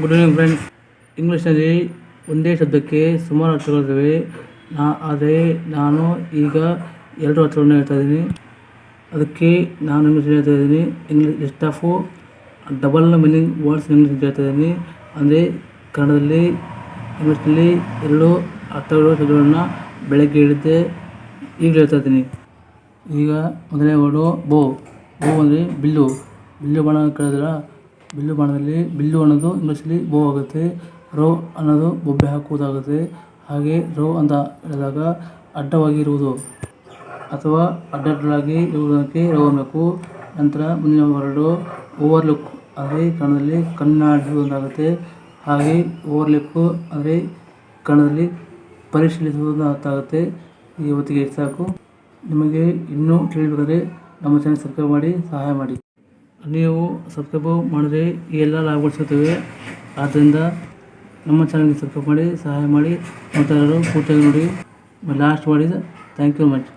Good evening friends ಇಂಗ್ಲೀಷ್ನಲ್ಲಿ ಒಂದೇ ಶಬ್ದಕ್ಕೆ ಸುಮಾರು ಅರ್ಥಗಳಿದ್ದಾವೆ. ನಾ ಆದರೆ ನಾನು, ಈಗ ಎರಡು ಅರ್ಥಗಳನ್ನು ಹೇಳ್ತಾ ಇದ್ದೀನಿ. ಅದಕ್ಕೆ ನಾನು ಇಂಗ್ಲೀಷ್ ಹೇಳ್ತಾ ಇದ್ದೀನಿ. English list of double meaning words English ಹೇಳ್ತಾ ಇದ್ದೀನಿ. ಅಂದರೆ ಕನ್ನಡದಲ್ಲಿ ಇಂಗ್ಲೀಷ್ನಲ್ಲಿ ಎರಡು ಅರ್ಥಗಳು, ಶಬ್ದಗಳನ್ನು ಬೆಳಗ್ಗೆ ಹೇಳಿದ್ದೆ. ಈಗ ಹೇಳ್ತಾ ಇದ್ದೀನಿ. ಈಗ ಮೊದಲನೇ ವರ್ಡು ಬೋ. ಬೋ ಅಂದರೆ ಬಿಲ್ಲು. ಬಿಲ್ಲು ಬಣ್ಣ ಕೇಳಿದ್ರ ಬಿಲ್ಲು ಬಾಣದಲ್ಲಿ ಬಿಲ್ಲು ಅನ್ನೋದು ಇಂಗ್ಲೀಷಲ್ಲಿ ಬೋ ಆಗುತ್ತೆ. ರೋ ಅನ್ನೋದು ಬೊಬ್ಬೆ ಹಾಕುವುದಾಗುತ್ತೆ. ಹಾಗೆ ರೋ ಅಂತ ಹೇಳಿದಾಗ ಅಡ್ಡವಾಗಿರುವುದು. ಅಥವಾ ಅಡ್ಡಡ್ಡಲಾಗಿ ಇರುವುದಕ್ಕೆ ರೋ ಅನ್ನಬೇಕು. ನಂತರ ಮುಂದಿನ ವರ್ಡು ಓವರ್ಲುಕ್ ಅಂದರೆ ಕನ್ನಡದಲ್ಲಿ ಕಣ್ಣಾಡಿಸುವುದಾಗುತ್ತೆ ಹಾಗೆ ಓವರ್ ಓವರ್ಲುಕ್ಕು ಅಂದರೆ ಕನ್ನಡದಲ್ಲಿ ಪರಿಶೀಲಿಸುವುದು ಈ ಹೊತ್ತಿಗೆ ಸಾಕು ನಿಮಗೆ ಇನ್ನೂ ತಿಳಿಬೇಕಾದ್ರೆ ನಮ್ಮ ಚಾನಲ್ ಸಬ್ಸ್ಕ್ರೈಬ್ ಮಾಡಿ, ಸಹಾಯ ಮಾಡಿ. ನೀವು ಸಬ್ಸ್ಕ್ರೈಬ್ ಮಾಡಿದ್ರೆ ಈ ಎಲ್ಲ ಲಾಭಗಳು ಸಿಗ್ತವೆ. ಆದ್ದರಿಂದ ನಮ್ಮ ಚಾನಲ್ಗೆ ಸಬ್ಸ್ಕ್ರೈಬ್ ಮಾಡಿ, ಸಹಾಯ ಮಾಡಿ ಮತ್ತೆ ಎಲ್ಲರೂ ಪೂರ್ತಿಯಾಗಿ ನೋಡಿ. ಲಾಸ್ಟ್ ಮಾಡಿದ ಥ್ಯಾಂಕ್ ಯು ಮಚ್